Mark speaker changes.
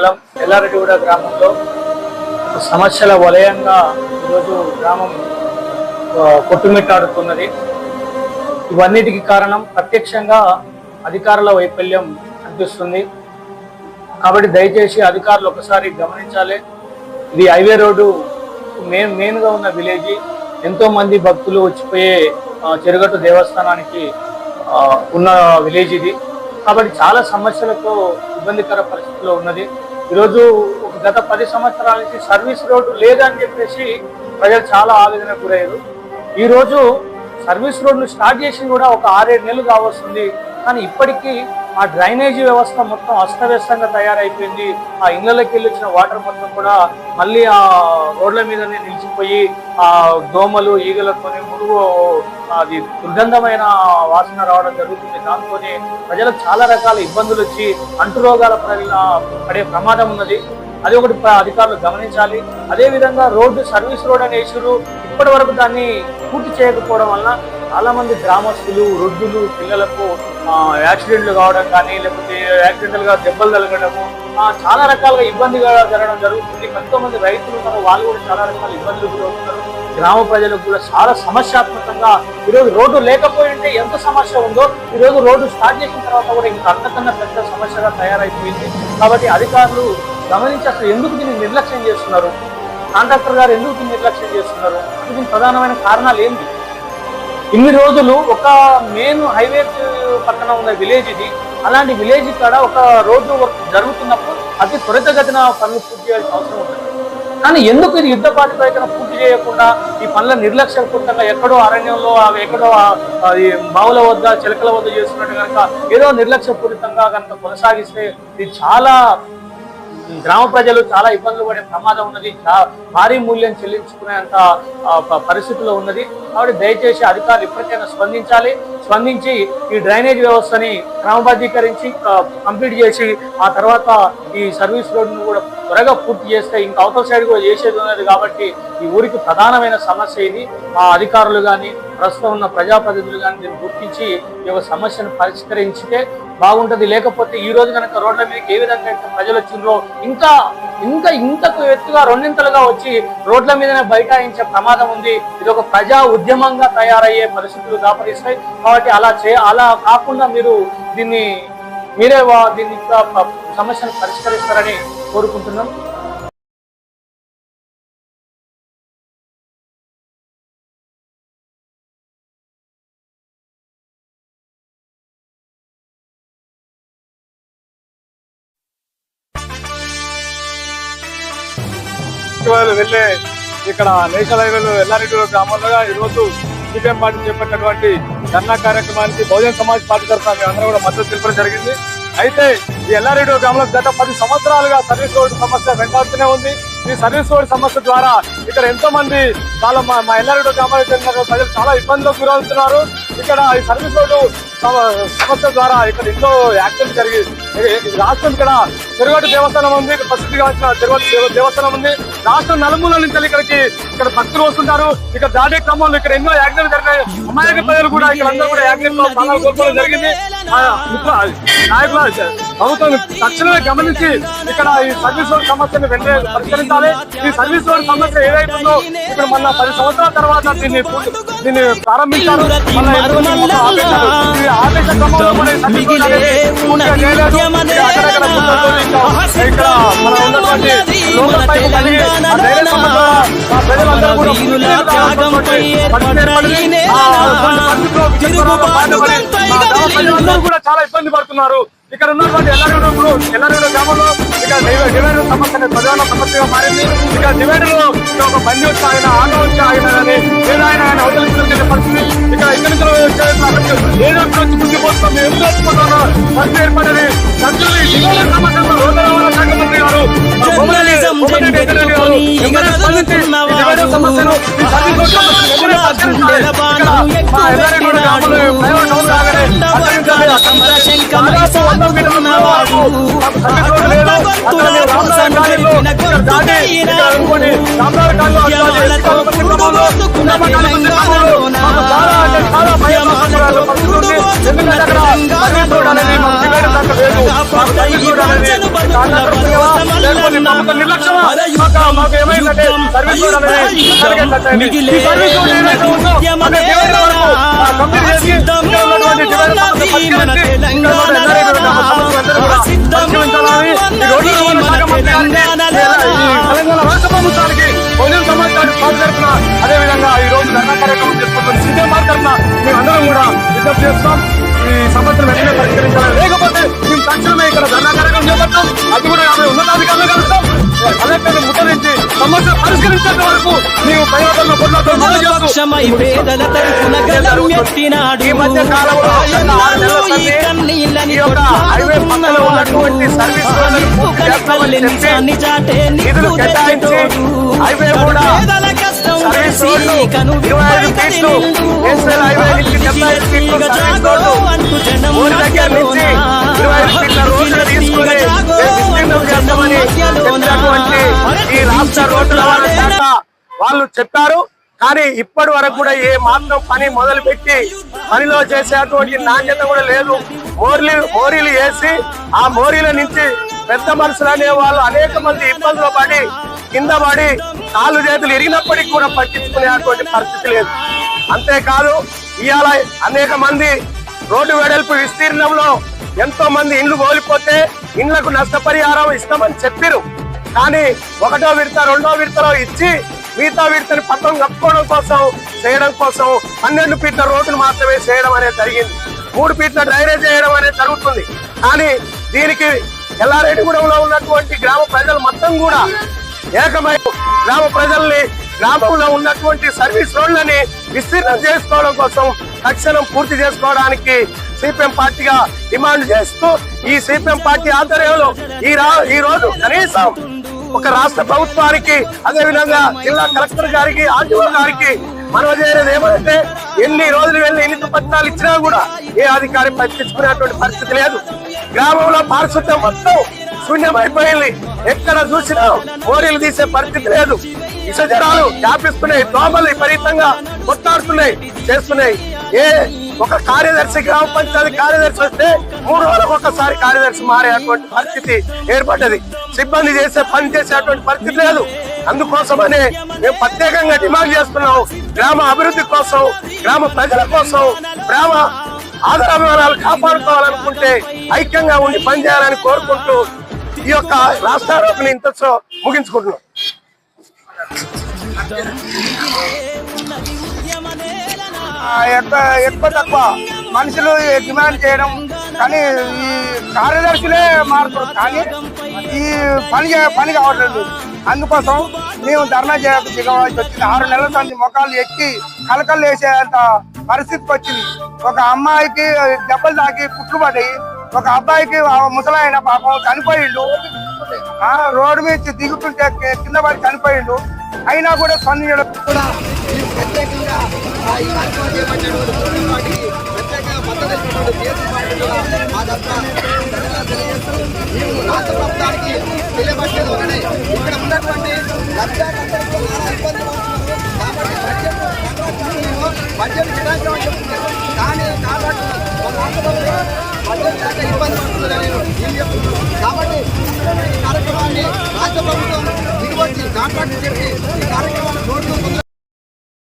Speaker 1: మండలం ఎల్లారెడ్డిగూడ గ్రామంలో సమస్యల వలయంగా ఈరోజు గ్రామం కొట్టుమిట్టాడుతున్నది. ఇవన్నిటికి కారణం ప్రత్యక్షంగా అధికారుల వైఫల్యం అనిపిస్తుంది కాబట్టి దయచేసి అధికారులు ఒకసారి గమనించాలి. ఇది హైవే రోడ్డు మెయిన్ మెయిన్గా ఉన్న విలేజ్. ఎంతో మంది భక్తులు వచ్చిపోయే చెరుగట్టు దేవస్థానానికి ఉన్న విలేజ్ ఇది. కాబట్టి చాలా సమస్యలతో ఇబ్బందికర పరిస్థితిలో ఉన్నది. ఈరోజు గత పది సంవత్సరాల నుంచి సర్వీస్ రోడ్డు లేదని చెప్పేసి ప్రజలు చాలా ఆవేదన గురయ్యారు. ఈరోజు సర్వీస్ రోడ్ను స్టార్ట్ చేసి కూడా ఒక ఆరేడు నెలలు కావస్తుంది కానీ ఇప్పటికీ ఆ డ్రైనేజీ వ్యవస్థ మొత్తం అస్తవ్యస్తంగా తయారైపోయింది. ఆ ఇళ్ళకి వెళ్ళి వచ్చిన వాటర్ మొత్తం కూడా మళ్ళీ ఆ రోడ్ల మీదనే నిలిచిపోయి ఆ దోమలు ఈగలతోని మురుగు అది దుర్గంధమైన వాసన రావడం జరుగుతుంది. దాంతోనే ప్రజలకు చాలా రకాల ఇబ్బందులు వచ్చి అంటు రోగాల పడే ప్రమాదం ఉన్నది. అది ఒకటి అధికారులు గమనించాలి. అదేవిధంగా రోడ్డు సర్వీస్ రోడ్ అనే ఇష్యూలు ఇప్పటి వరకు దాన్ని పూర్తి చేయకపోవడం వలన చాలామంది గ్రామస్తులు వృద్ధులు పిల్లలకు యాక్సిడెంట్లు కావడం కానీ లేకపోతే యాక్సిడెంట్లుగా దెబ్బలు తలగడము చాలా రకాలుగా ఇబ్బందిగా జరగడం జరుగుతుంది. ఎంతో మంది రైతులు ఉన్నారు వాళ్ళు కూడా చాలా రకాల ఇబ్బందులు గురవుతున్నారు. గ్రామ ప్రజలకు కూడా చాలా సమస్యాత్మకంగా ఈరోజు రోడ్డు లేకపోయి ఉంటే ఎంత సమస్య ఉందో ఈరోజు రోడ్డు స్టార్ట్ చేసిన తర్వాత కూడా ఇంకా అంతకన్నా పెద్ద సమస్యగా తయారైపోయింది. కాబట్టి అధికారులు గమనించి అసలు ఎందుకు దీన్ని నిర్లక్ష్యం చేస్తున్నారు? కాంట్రాక్టర్ గారు ఎందుకు దీన్ని నిర్లక్ష్యం చేస్తున్నారు? దీనికి ప్రధానమైన కారణాలు ఏంటి? ఇన్ని రోజులు ఒక మెయిన్ హైవే పక్కన ఉన్న విలేజ్ ఇది. అలాంటి విలేజ్ కాడ ఒక రోడ్డు వర్క్ జరుగుతున్నప్పుడు అతి త్వరితగతిన పనులు పూర్తి చేయాల్సిన అవసరం ఉంటుంది. కానీ ఎందుకు ఇది యుద్ధ ప్రాతిపదికన పూర్తి చేయకుండా ఈ పనుల నిర్లక్ష్యపూర్తంగా ఎక్కడో అరణ్యంలో అవి ఎక్కడో అది బావుల వద్ద చిలకల వద్ద చేస్తున్నట్టు కనుక ఏదో నిర్లక్ష్యపూరితంగా కనుక కొనసాగిస్తే ఇది చాలా గ్రామ ప్రజలు చాలా ఇబ్బందులు పడే ప్రమాదం ఉన్నది. భారీ మూల్యం చెల్లించుకునేంత ఆ, పరిస్థితిలో ఉన్నది. కాబట్టి దయచేసి అధికారులు ఇప్పటికైనా స్పందించాలి. స్పందించి ఈ డ్రైనేజ్ వ్యవస్థని క్రమబద్ధీకరించి కంప్లీట్ చేసి ఆ తర్వాత ఈ సర్వీస్ రోడ్ను కూడా త్వరగా పూర్తి చేస్తే ఇంకా అవతల సైడ్ కూడా చేసేది ఉన్నది కాబట్టి ఈ ఊరికి ప్రధానమైన సమస్య ఇది. ఆ అధికారులు కానీ ప్రస్తుతం ఉన్న ప్రజాప్రతినిధులు కానీ దీన్ని గుర్తించి ఈ యొక్క సమస్యను పరిష్కరించితే బాగుంటుంది. లేకపోతే ఈ రోజు కనుక రోడ్ల మీదకి ఏ విధంగా అయితే ప్రజలు వచ్చిండ్రో ఇంకా ఇంకా ఇంతకు ఎత్తుగా రెండింతలుగా వచ్చి రోడ్ల మీదనే బైఠాయించే ప్రమాదం ఉంది. ఇది ఒక ప్రజా ఉద్యమంగా తయారయ్యే పరిస్థితులు దాపరిస్తాయి కాబట్టి అలా చే అలా కాకుండా మీరు దీన్ని మీరే వా- దీన్ని సమస్యను పరిష్కరిస్తారని కోరుకుంటున్నాం.
Speaker 2: వాళ్ళు వెళ్ళే ఇక్కడ నేషనల్ హైవేలో ఎల్లారెడ్డి గ్రామంలో ఈరోజు సిపిఎం పార్టీ చేపట్టినటువంటి ధర్నా కార్యక్రమానికి బహుజన సమాజ్ పార్టీ తరఫున మేము అందరూ కూడా మద్దతు తెలపడం జరిగింది. అయితే ఈ ఎల్లారెడ్డి గ్రామంలో గత పది సంవత్సరాలుగా సర్వీస్ రోడ్ సమస్య వెంటాడుతూనే ఉంది. ఈ సర్వీస్ రోడ్ సమస్య ద్వారా ఇక్కడ ఎంతో మంది చాలా మా మా ఎల్లారెడ్డి గ్రామానికి చెందిన ప్రజలు చాలా ఇబ్బందులకు గురవుతున్నారు. ఇక్కడ ఈ సర్వీస్ రోడ్డు సమ- సమస్య ద్వారా ఇక్కడ ఎన్నో యాక్సిడెంట్ జరిగి రాష్ట్రం ఇక్కడ తిరుగట్టు దేవస్థానం ఉంది ఇక్కడ ప్రసిద్ధిగా వచ్చిన తిరుగట్టు దేవ- దేవస్థానం ఉంది. రాష్ట్రం నలుమూల నుంచి ఇక్కడ ఇక్కడ భక్తులు వస్తుంటారు. ఇక్కడ దాడే క్రమంలో ఇక్కడ ఎన్నో యాక్సిడెంట్ జరిగినాయి. అమాయక ప్రజలు కూడా ఇక్కడ అందరూ కూడా యాక్సిడెంట్లో కోల్పోవడం జరిగింది. నాయకుల ప్రభుత్వం తక్షణమే గమనించి ఇక్కడ ఈ సర్వీస్ రోడ్ సమస్యను వెంటనే పరిష్కరించాలి. ఈ సర్వీస్ రోడ్ సమస్య ఏదైతుందో ఇక్కడ మన పది సంవత్సరాల తర్వాత దీన్ని దీన్ని ప్రారంభించారు. క్రమంలో మన ఇక్కడ మన ఉన్నటువంటి ప్రజలందరూ కూడా చాలా ఇబ్బంది పడుతున్నారు. ఇక్కడ ఉన్నటువంటి ఎల్లగడ్డ ఎల్లగడ్డ గ్రామంలో ఇక్కడ డివై- డివైడర్ సమస్య ప్రధాన సమస్యగా మారింది. ఇక్కడ డివైడర్లో ఒక బండి ఏర్పడింది రవాణా శాఖ మంత్రి గారు సమస్యను
Speaker 3: చాలా చాలా ఈ తెలంగాణ రాష్ట్ర ప్రభుత్వానికి బహుజన సమాజ్ పార్టీ తరఫున అదే విధంగా ఈ రోజు ధర్నా కార్యక్రమం చేసుకుంటున్న సిపిఎం పార్టీ తరఫున మేమందరం కూడా విజ్ఞప్తి చేస్తాం ఈ సమస్యను వెంటనే పరిష్కరించాలి లేకపోతే రోడ్లు తీసుకొని
Speaker 4: ఇక జాగో
Speaker 3: రేపు విస్తీర్ణం
Speaker 4: అంటూ
Speaker 3: చేస్తామని
Speaker 4: జనం
Speaker 3: చెప్పినటువంటి ఈ రాష్ట్ర రోడ్డు రవాణా శాఖ వాళ్ళు చెప్పారు. కానీ ఇప్పటి వరకు కూడా ఏ మాత్రం పని మొదలు పెట్టి పనిలో చేసేటువంటి నాణ్యత కూడా లేదు. మోరీలు మోరీలు వేసి ఆ మోరీల నుంచి పెద్ద మనుషులు అనే వాళ్ళు అనేక మంది ఇబ్బందులు పడి కింద పడి కాళ్ళు చేతులు ఇరిగినప్పటికీ కూడా పట్టించుకునేటువంటి పరిస్థితి లేదు. అంతేకాదు ఇవాళ అనేక మంది రోడ్డు వెడల్పు విస్తీర్ణంలో ఎంతో మంది ఇండ్లు కోల్పోతే ఇండ్లకు నష్టపరిహారం ఇస్తామని చెప్పిరు. కానీ ఒకటో విడత రెండో విడతలో ఇచ్చి మిగతా విడతని పత్రం కప్పుకోవడం కోసం చేయడం కోసం పన్నెండు ఫీట్ల రోడ్డును మాత్రమే చేయడం అనేది జరిగింది. మూడు ఫీట్ల డ్రైనేజ్ చేయడం అనేది జరుగుతుంది. కానీ దీనికి ఎల్లారెడ్డిగూడెంలో ఉన్నటువంటి గ్రామ ప్రజలు మొత్తం కూడా ఏకమై గ్రామ ప్రజల్ని గ్రామంలో ఉన్నటువంటి సర్వీస్ రోడ్లని విస్తీర్ణం చేసుకోవడం కోసం తక్షణం పూర్తి చేసుకోవడానికి సిపిఎం పార్టీగా డిమాండ్ చేస్తూ ఈ సిపిఎం పార్టీ ఆధ్వర్యంలో ఈ రా ఈ రోజు కనీసం ఒక రాష్ట్ర ప్రభుత్వానికి అదే విధంగా జిల్లా కలెక్టర్ గారికి ఆర్టీఓ గారికి మనం చేయలేదు ఏమంటే ఎన్ని రోజులు వెళ్ళి ఎన్ని పత్రాలు ఇచ్చినా కూడా ఏ అధికారి పట్టించుకునేటువంటి పరిస్థితి లేదు. గ్రామంలో పారిశుద్ధ్యం మొత్తం శూన్యమైపోయింది. ఎక్కడ చూసినా మోరీలు తీసే పరిస్థితి లేదు. ఇసజరాలు వ్యాపిస్తున్నాయి దోమలు విపరీతంగా కొట్టాడుతున్నాయి చేస్తున్నాయి. ఏ ఒక కార్యదర్శి గ్రామ పంచాయతీ కార్యదర్శి వస్తే మూడు రోజులకు ఒకసారి కార్యదర్శి మారేటువంటి పరిస్థితి ఏర్పడ్డది. సిబ్బంది చేసే పని చేసేటువంటి పరిస్థితి లేదు. అందుకోసమనే మేము ప్రత్యేకంగా డిమాండ్ చేస్తున్నాం గ్రామ అభివృద్ధి కోసం గ్రామ ప్రజల కోసం గ్రామ ఆదరాభిమానాలు కాపాడుకోవాలనుకుంటే ఐక్యంగా ఉండి పనిచేయాలని కోరుకుంటూ ఈ యొక్క రాష్ట్రారోపణ ఇంతతో ముగించుకుంటున్నాం.
Speaker 5: ఎక్కువ ఎక్కువ తక్కువ మనుషులు డిమాండ్ చేయడం. కానీ ఈ కార్యదర్శులే మారుతారు కానీ ఈ పని పని కావట్లేదు. అందుకోసం మేము ధర్నా చేయక దిగవలసి వచ్చింది. ఆరు నెలల సంది మొక్కలు ఎక్కి కలకలు వేసేంత పరిస్థితికి వచ్చింది. ఒక అమ్మాయికి దెబ్బలు తాకి పుట్లు పడ్డాయి. ఒక అబ్బాయికి ముసలాయన పాపం చనిపోయిండు. ఆ రోడ్డు మీద దిగుతుంటే కింద పడి చనిపోయిండు అయినా కూడా స్పందించడం
Speaker 6: కూడా ప్రత్యేకంగా రాష్ట్ర ప్రభుత్వానికి ఒకటే. ఇక్కడ ఉన్నటువంటి కాబట్టి బడ్జెట్ కేటాయించమని చెప్తున్నారు కానీ బడ్జెట్ లేక ఇబ్బంది పడుతుందని నేను చెప్తున్నాను కాబట్టి కార్యక్రమాన్ని రాష్ట్ర ప్రభుత్వం దాంట్లో చెప్పి ఈ కార్యక్రమాన్ని